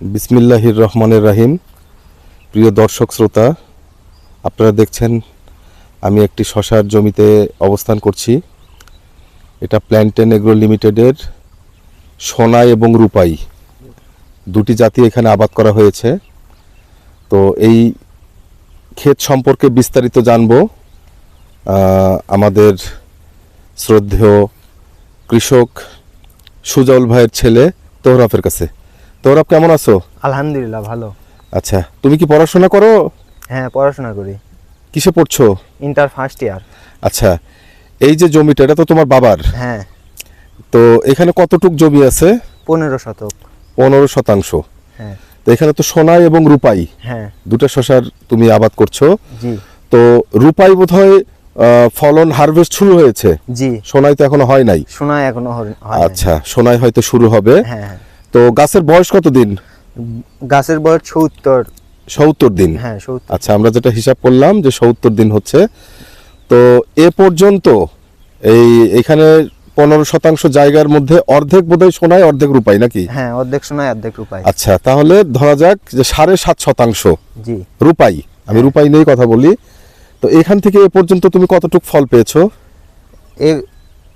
বিসমিল্লাহির রহমানের রাহিম। প্রিয় দর্শক শ্রোতা, আপনারা দেখছেন, আমি একটি শশার জমিতে অবস্থান করছি। এটা প্ল্যান্টেন এগ্রো লিমিটেডের সোনাই এবং রূপাই। দুটি জাতি এখানে আবাদ করা হয়েছে। তো এই ক্ষেত সম্পর্কে বিস্তারিত জানব। আমাদের শ্রদ্ধেয় কৃষক সুজল ভাইয়ের ছেলে তোহরাফের কাছে। তোহরাফ কেমন আছো? আলহামদুলিল্লাহ ভালো। আচ্ছা তুমি কি পড়াশোনা করো? হ্যাঁ পড়াশোনা করি। কিসে পড়ছো? ইন্টার ফার্স্ট ইয়ার আচ্ছা এই যে জমিটা এটা তো তোমার বাবার। হ্যাঁ। তো এখানে কতটুক জমি আছে? পনেরো শতক। পনেরো শতাংশ। হ্যাঁ। তো এখানে তো সোনাই এবং রূপাই। হ্যাঁ। দুটো শশার তুমি আবাদ করছ। জি। তো রূপাই বোধহয় ফলন হারভেস্ট শুরু হয়েছে। জি। সোনাই তো এখনও হয় নাই। শোনা এখনও হয় আচ্ছা সোনাই হয়তো শুরু হবে। হ্যাঁ হ্যাঁ। তো গাছের বয়স কত দিন গাছের বয়স সত্তর। সত্তর দিন? হ্যাঁ আচ্ছা আমরা যেটা হিসাব করলাম যে সত্তর দিন হচ্ছে তো এ পর্যন্ত এই এখানে পনেরো শতাংশ জায়গার মধ্যে অর্ধেক বোধহয় সোনায় অর্ধেক রূপাই নাকি? হ্যাঁ অর্ধেক শোনায় অর্ধেক রূপায়। আচ্ছা তাহলে ধরা যাক যে সাড়ে সাত শতাংশ জি। রূপাই। আমি রূপাই নিয়েই কথা বলি। তো এখান থেকে এ পর্যন্ত তুমি কতটুক ফল পেয়েছ? এ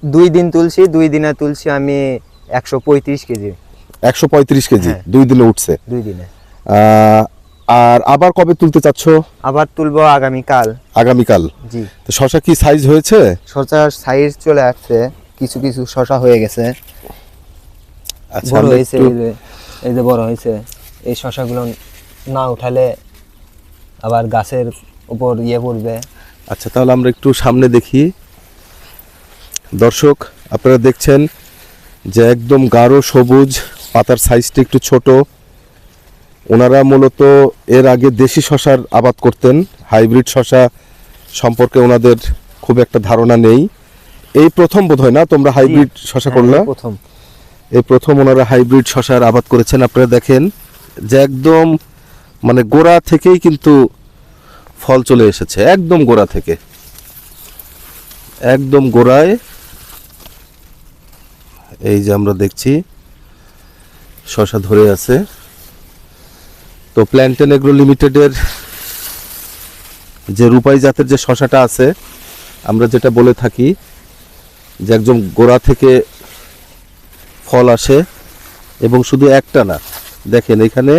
দুই দিন তুলছি দুই দিনে তুলছি আমি একশো পঁয়ত্রিশ কেজি। একশো পঁয়ত্রিশ কেজি হ্যাঁ। দুই দিনে উঠছে। দুই দিনে। আর আবার কবে তুলতে চাচ্ছ? আবার তুলবো আগামীকাল। আগামীকাল। জি। তো শশা কি সাইজ হয়েছে? শশার সাইজ চলে আসছে। কিছু কিছু শশা হয়ে গেছে। আচ্ছা বড় হয়েছে এই যে বড় হয়েছে। এই শশাগুলো না উঠালে আবার গাছের উপর ইয়ে পড়বে। আচ্ছা তাহলে আমরা একটু সামনে দেখি। দর্শক আপনারা দেখছেন যে একদম গাঢ় সবুজ পাতার সাইজটা একটু ছোট। ওনারা মূলত এর আগে দেশি শশার আবাদ করতেন। হাইব্রিড শশা সম্পর্কে ওনাদের খুব একটা ধারণা নেই। এই প্রথম বোধ হয় না তোমরা হাইব্রিড শশা হ্যাঁ, করলা এই প্রথম। এই প্রথম ওনারা হাইব্রিড শশার আবাদ করেছেন আপনারা দেখেন যে একদম মানে গোড়া থেকেই কিন্তু ফল চলে এসেছে একদম গোড়া থেকে। একদম গোড়ায়। এই যে আমরা দেখছি। শশা ধরে আছে। তো প্ল্যান্টেন এগ্রো লিমিটেডের যে রূপাই জাতের যে শশাটা আছে, আমরা যেটা বলে থাকি যে একদম গোড়া থেকে ফল আসে এবং শুধু একটা না, দেখেন এখানে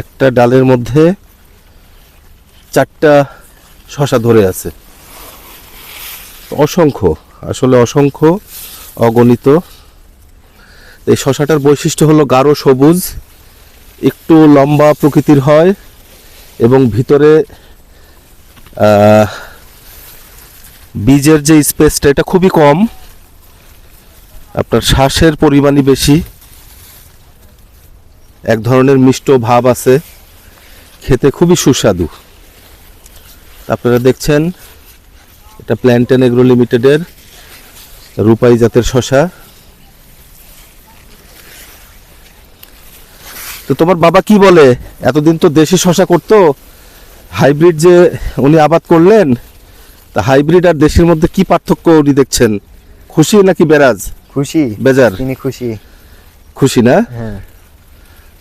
একটা ডালের মধ্যে চারটা শশা ধরে আছে। অসংখ্য, আসলে অসংখ্য অগণিত এই শশাটার বৈশিষ্ট্য হলো গাঢ় সবুজ, একটু লম্বা প্রকৃতির হয় এবং ভিতরে বীজের যে স্পেসটা এটা খুবই কম। আপনার শ্বাসের পরিমাণই বেশি। এক ধরনের মিষ্ট ভাব আছে। খেতে খুবই সুস্বাদু। আপনারা দেখছেন, এটা প্ল্যান্টেন এগ্রো লিমিটেডের রূপাই জাতের শশা। তো তোমার বাবা কি বলে? এতদিন তো দেশি শশা করতো। হাইব্রিড যে উনি আবাদ করলেন তা হাইব্রিড আর দেশির মধ্যে কি পার্থক্য উনি দেখছেন? খুশি নাকি বেরাজ? খুশি। বেজার। তিনি খুশি। খুশি না? হ্যাঁ।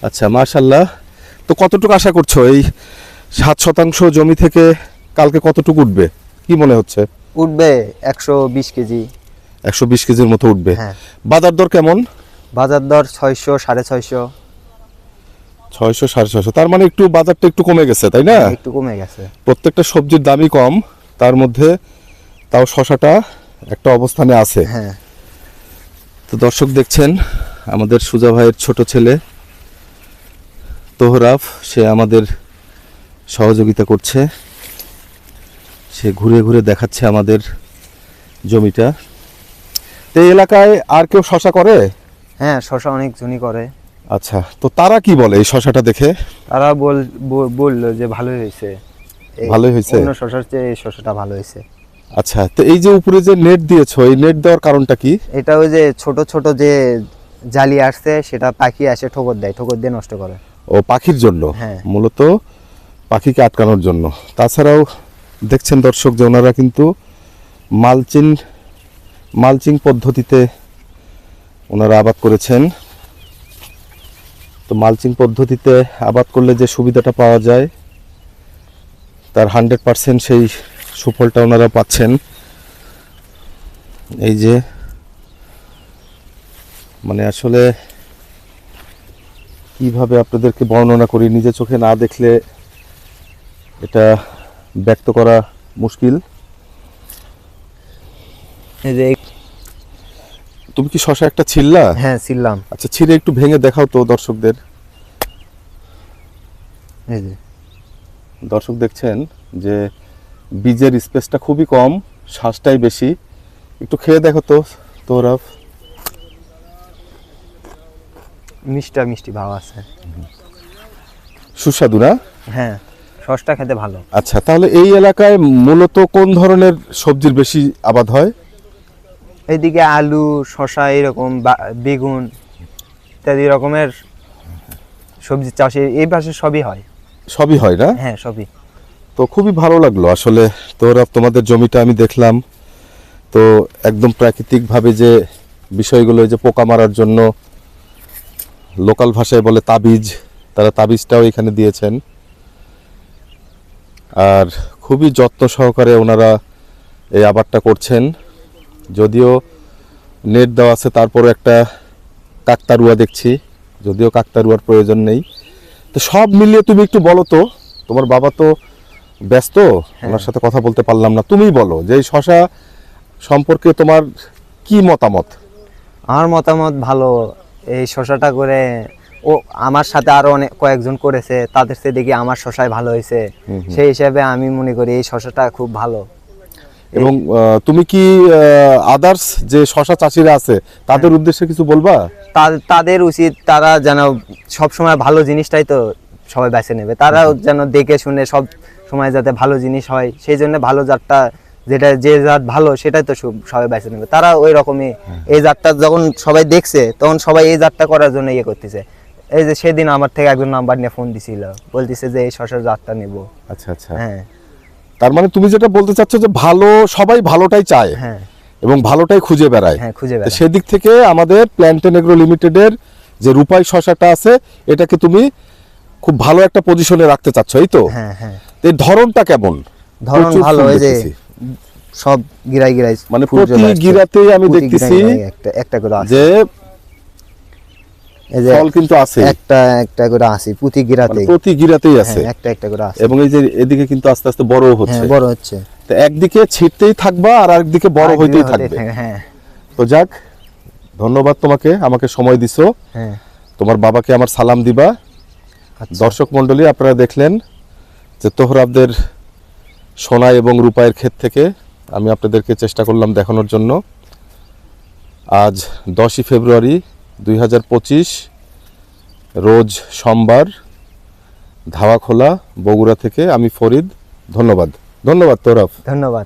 আচ্ছা মার্শাল্লাহ তো কতটুকু আশা করছ? এই সাত শতাংশ জমি থেকে কালকে কতটুকু উঠবে? কি মনে হচ্ছে? উঠবে একশো বিশ কেজি। একশো বিশ কেজির মতো উঠবে। হ্যাঁ। বাজার দর কেমন? বাজার দর ছয়শো সাড়ে ছয়শো। ছয়শো সাড়ে ছয়শো। তার মানে একটু বাজারটা একটু কমে গেছে তাই না? একটু কমে গেছে। প্রত্যেকটা সবজির দামই কম তার মধ্যে তাও শশাটা একটা অবস্থানে আছে। হ্যাঁ। তো দর্শক দেখছেন আমাদের সুজা ভাইয়ের ছোট ছেলে তোহরাফ সে আমাদের সহযোগিতা করছে। সে ঘুরে ঘুরে দেখাচ্ছে আমাদের জমিটা। তো এই এলাকায় আর কেউ শশা করে? হ্যাঁ শশা অনেক জনই করে। আচ্ছা তো তারা কি বলে এই শশাটা দেখে? তারা বল বল- বলল যে ভালোই হয়েছে। ভালোই হয়েছে? অন্য শশার চেয়ে এই শশাটা ভালো হয়েছে। আচ্ছা তো এই যে উপরে যে নেট দিয়েছ এই নেট দেওয়ার কারণটা কি? এটা ওই যে ছোট ছোট যে জালি আসছে সেটা পাখি আসে ঠোকর দেয় ঠোকর দিয়ে নষ্ট করে। ও পাখির জন্য? হ্যাঁ। মূলত পাখিকে আটকানোর জন্য। তাছাড়াও দেখছেন দর্শক যে ওনারা কিন্তু মালচিং মালচিং পদ্ধতিতে ওনারা আবাদ করেছেন। তো মালচিং পদ্ধতিতে আবাদ করলে যে সুবিধাটা পাওয়া যায়, তার হান্ড্রেড পার্সেন্ট সেই সুফলটা ওনারা পাচ্ছেন। এই যে মানে আসলে কীভাবে আপনাদেরকে বর্ণনা করি, নিজে চোখে না দেখলে এটা ব্যক্ত করা মুশকিল। এই যে তুমি কি শশা একটা ছিললা? হ্যাঁ ছিললাম। আচ্ছা ছিঁড়ে একটু ভেঙে দেখাও তো দর্শকদের। এই যে। দর্শক দেখছেন যে বীজের স্পেসটা খুবই কম শ্বাসটাই বেশি। একটু খেয়ে দেখো তো তোরা মিষ্টা মিষ্টি ভাব আছে। সুস্বাদু না? হ্যাঁ সসটা খেতে ভালো। আচ্ছা তাহলে এই এলাকায় মূলত কোন ধরনের সবজির বেশি আবাদ হয়? এইদিকে আলু শসা এরকম বেগুন ইত্যাদি রকমের সবজি চাষ এই- পাশে সবই হয়। সবই হয় না? হ্যাঁ সবই। তো খুবই ভালো লাগল। আসলে তোরা তোমাদের জমিটা আমি দেখলাম। তো একদম প্রাকৃতিকভাবে যে বিষয়গুলো যে পোকা মারার জন্য লোকাল ভাষায় বলে তাবিজ তারা তাবিজটাও এখানে দিয়েছেন। আর খুবই যত্ন সহকারে ওনারা এই আবারটা করছেন। যদিও নেট দেওয়া আছে তারপরে একটা কাকতারুয়া দেখছি। যদিও কাকতারুয়ার প্রয়োজন নেই। তো সব মিলিয়ে তুমি একটু বলো তো তোমার বাবা তো ব্যস্ত ওনার সাথে কথা বলতে পারলাম না। তুমি বলো যে এই শশা সম্পর্কে তোমার কি মতামত? আমার মতামত ভালো। এই শশাটা করে ও আমার সাথে আরও অনেক কয়েকজন করেছে তাদের থেকে দেখি আমার শশায় ভালো হয়েছে। সেই হিসাবে আমি মনে করি এই শশাটা খুব ভালো। এবং তুমি কি আদার্স যে শশা চাষিরা আছে তাদের উদ্দেশ্যে কিছু বলবা? তাদের উচিত তারা যেন সব সময় ভালো জিনিসটাই তো সবাই বেছে নেবে। তারা যেন দেখে শুনে সব সময় যাতে ভালো জিনিস হয় সেই জন্য ভালো জাতটা যেটা যে জাত ভালো সেটাই তো সবাই বেছে নেবে। তারা ওই রকমই এই জাতটা যখন সবাই দেখছে তখন সবাই এই জাতটা করার জন্য ইয়ে করতেছে। এই যে সেদিন আমার থেকে একজন নাম্বার নিয়ে ফোন দিছিল বলতেছে যে এই শশার জাতটা নেব। আচ্ছা আচ্ছা। হ্যাঁ। তার মানে তুমি যেটা বলতে চাচ্ছ যে ভালো সবাই ভালোটাই চায় হ্যাঁ। এবং ভালোটাই খুঁজে বেড়ায়। হ্যাঁ খুঁজে বেড়ায়। সেদিক থেকে আমাদের প্ল্যান্টেন এগ্রো লিমিটেডের যে রূপাই শশাটা আছে এটাকে তুমি খুব ভালো একটা পজিশনে রাখতে চাচ্ছ এই তো? হ্যাঁ হ্যাঁ। এর ধরনটা কেমন? ধরন ভালো এই যে সব গিরাই গিরাই মানে প্রতি। গিরাতেই আমি দেখতেছি একটা একটা করে আছে যে এই যে ফল কিন্তু আছে। একটা একটা করে প্রতি গিরাতে। মানে প্রতি গিরাতেই আছে। একটা একটা করে এবং এই যে এদিকে কিন্তু আস্তে আস্তে বড় হচ্ছে। হ্যাঁ বড় হচ্ছে। তো একদিকে ছিটতেই থাকবা আর একদিকে বড় হইতেই থাকবে হ্যাঁ। তো যাক ধন্যবাদ তোমাকে আমাকে সময় দিছো। হ্যাঁ। তোমার বাবাকে আমার সালাম দিবা। আচ্ছা। দর্শক মণ্ডলী আপনারা দেখলেন যে তোহরাবদের সোনা এবং রূপায়ের ক্ষেত থেকে আমি আপনাদেরকে চেষ্টা করলাম দেখানোর জন্য। আজ দশই ফেব্রুয়ারি দুই হাজার পঁচিশ রোজ সোমবার ধাওয়াখোলা বগুড়া থেকে আমি ফরিদ ধন্যবাদ। ধন্যবাদ তোরফ। ধন্যবাদ।